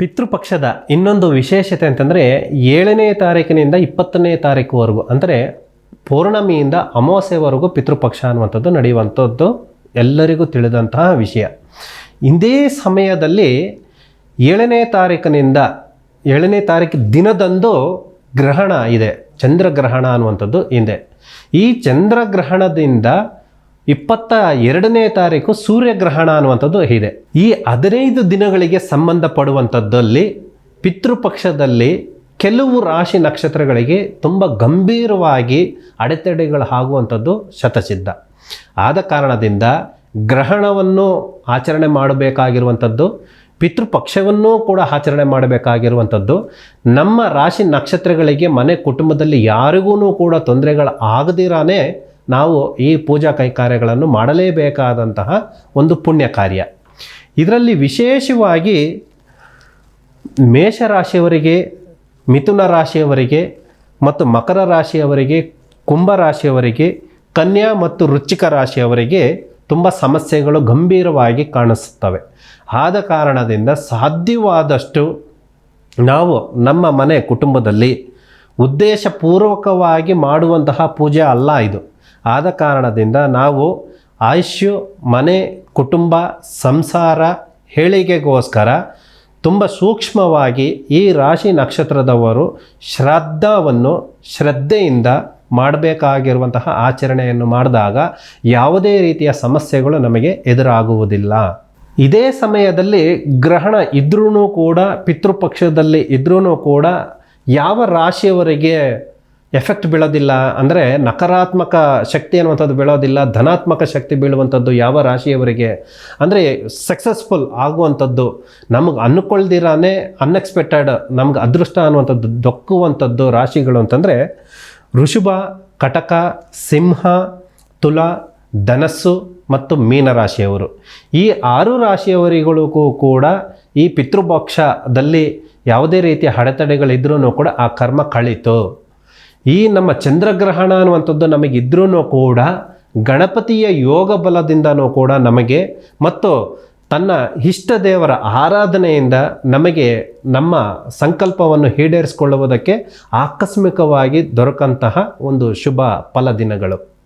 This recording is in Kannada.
ಪಿತೃಪಕ್ಷದ ಇನ್ನೊಂದು ವಿಶೇಷತೆ ಅಂತಂದರೆ ಏಳನೇ ತಾರೀಕಿನಿಂದ ಇಪ್ಪತ್ತನೇ ತಾರೀಕುವರೆಗೂ, ಅಂದರೆ ಪೌರ್ಣಮಿಯಿಂದ ಅಮಾವಾಸ್ಯವರೆಗೂ ಪಿತೃಪಕ್ಷ ಅನ್ನುವಂಥದ್ದು ನಡೆಯುವಂಥದ್ದು ಎಲ್ಲರಿಗೂ ತಿಳಿದಂತಹ ವಿಷಯ. ಇಂದೇ ಸಮಯದಲ್ಲಿ ಏಳನೇ ತಾರೀಕಿನಿಂದ, ಏಳನೇ ತಾರೀಕು ದಿನದಂದು ಗ್ರಹಣ ಇದೆ, ಚಂದ್ರಗ್ರಹಣ ಅನ್ನುವಂಥದ್ದು ಇದೆ ಈ ಚಂದ್ರಗ್ರಹಣದಿಂದ ಇಪ್ಪತ್ತ ಎರಡನೇ ತಾರೀಕು ಸೂರ್ಯಗ್ರಹಣ ಅನ್ನುವಂಥದ್ದು ಇದೆ. ಈ ಹದಿನೈದು ದಿನಗಳಿಗೆ ಸಂಬಂಧಪಡುವಂಥದ್ದಲ್ಲಿ, ಪಿತೃಪಕ್ಷದಲ್ಲಿ ಕೆಲವು ರಾಶಿ ನಕ್ಷತ್ರಗಳಿಗೆ ತುಂಬ ಗಂಭೀರವಾಗಿ ಅಡೆತಡೆಗಳು ಆಗುವಂಥದ್ದು ಶತಸಿದ್ಧ. ಆದ ಕಾರಣದಿಂದ ಗ್ರಹಣವನ್ನು ಆಚರಣೆ ಮಾಡಬೇಕಾಗಿರುವಂಥದ್ದು, ಪಿತೃಪಕ್ಷವನ್ನೂ ಕೂಡ ಆಚರಣೆ ಮಾಡಬೇಕಾಗಿರುವಂಥದ್ದು, ನಮ್ಮ ರಾಶಿ ನಕ್ಷತ್ರಗಳಿಗೆ ಮನೆ ಕುಟುಂಬದಲ್ಲಿ ಯಾರಿಗೂ ಕೂಡ ತೊಂದರೆಗಳು ಆಗದಿರಾನೇ ನಾವು ಈ ಪೂಜಾ ಕೈಕಾರ್ಯಗಳನ್ನು ಮಾಡಲೇಬೇಕಾದಂತಹ ಒಂದು ಪುಣ್ಯ ಕಾರ್ಯ. ಇದರಲ್ಲಿ ವಿಶೇಷವಾಗಿ ಮೇಷರಾಶಿಯವರಿಗೆ, ಮಿಥುನ ರಾಶಿಯವರಿಗೆ ಮತ್ತು ಮಕರ ರಾಶಿಯವರಿಗೆ, ಕುಂಭ ರಾಶಿಯವರಿಗೆ, ಕನ್ಯಾ ಮತ್ತು ವೃಶ್ಚಿಕ ರಾಶಿಯವರಿಗೆ ತುಂಬ ಸಮಸ್ಯೆಗಳು ಗಂಭೀರವಾಗಿ ಕಾಣಿಸುತ್ತವೆ. ಆದ ಕಾರಣದಿಂದ ಸಾಧ್ಯವಾದಷ್ಟು ನಾವು ನಮ್ಮ ಮನೆ ಕುಟುಂಬದಲ್ಲಿ ಉದ್ದೇಶಪೂರ್ವಕವಾಗಿ ಮಾಡುವಂತಹ ಪೂಜೆ ಅಲ್ಲ ಇದು. ಆದ ಕಾರಣದಿಂದ ನಾವು ಆಯುಷ್ಯು, ಮನೆ, ಕುಟುಂಬ, ಸಂಸಾರ, ಹೇಳಿಕೆಗೋಸ್ಕರ ತುಂಬ ಸೂಕ್ಷ್ಮವಾಗಿ ಈ ರಾಶಿ ನಕ್ಷತ್ರದವರು ಶ್ರದ್ಧಾವನ್ನು ಶ್ರದ್ಧೆಯಿಂದ ಮಾಡಬೇಕಾಗಿರುವಂತಹ ಆಚರಣೆಯನ್ನು ಮಾಡಿದಾಗ ಯಾವುದೇ ರೀತಿಯ ಸಮಸ್ಯೆಗಳು ನಮಗೆ ಎದುರಾಗುವುದಿಲ್ಲ. ಇದೇ ಸಮಯದಲ್ಲಿ ಗ್ರಹಣ ಇದ್ರೂ ಕೂಡ, ಪಿತೃಪಕ್ಷದಲ್ಲಿ ಇದ್ರೂ ಕೂಡ ಯಾವ ರಾಶಿಯವರಿಗೆ ಎಫೆಕ್ಟ್ ಬೀಳೋದಿಲ್ಲ ಅಂದರೆ ನಕಾರಾತ್ಮಕ ಶಕ್ತಿ ಅನ್ನುವಂಥದ್ದು ಬೀಳೋದಿಲ್ಲ, ಧನಾತ್ಮಕ ಶಕ್ತಿ ಬೀಳುವಂಥದ್ದು ಯಾವ ರಾಶಿಯವರಿಗೆ? ಅಂದರೆ ಸಕ್ಸಸ್ಫುಲ್ ಆಗುವಂಥದ್ದು ನಮಗೆ ಅನ್ಕೊಳ್ದಿರಾನೇ ಅನ್ಎಕ್ಸ್ಪೆಕ್ಟೆಡ್ ನಮ್ಗೆ ಅದೃಷ್ಟ ಅನ್ನುವಂಥದ್ದು ದೊಕ್ಕುವಂಥದ್ದು ರಾಶಿಗಳು ಅಂತಂದರೆ ಋಷಭ ಕಟಕ, ಸಿಂಹ, ತುಲ, ಧನಸ್ಸು ಮತ್ತು ಮೀನ ರಾಶಿಯವರು. ಈ ಆರು ರಾಶಿಯವರಿಗಳಿಗೂ ಕೂಡ ಈ ಪಿತೃಪಕ್ಷದಲ್ಲಿ ಯಾವುದೇ ರೀತಿಯ ಅಡೆತಡೆಗಳಿದ್ರೂ ಕೂಡ ಆ ಕರ್ಮ ಕಳೀತು. ಈ ನಮ್ಮ ಚಂದ್ರಗ್ರಹಣ ಅನ್ನುವಂಥದ್ದು ನಮಗಿದ್ರೂ ಕೂಡ ಗಣಪತಿಯ ಯೋಗ ಬಲದಿಂದನೂ ಕೂಡ ನಮಗೆ ಮತ್ತು ತನ್ನ ಇಷ್ಟ ದೇವರ ಆರಾಧನೆಯಿಂದ ನಮಗೆ ನಮ್ಮ ಸಂಕಲ್ಪವನ್ನು ಈಡೇರಿಸಿಕೊಳ್ಳುವುದಕ್ಕೆ ಆಕಸ್ಮಿಕವಾಗಿ ದೊರಕಂತಹ ಒಂದು ಶುಭ ಫಲ ದಿನಗಳು.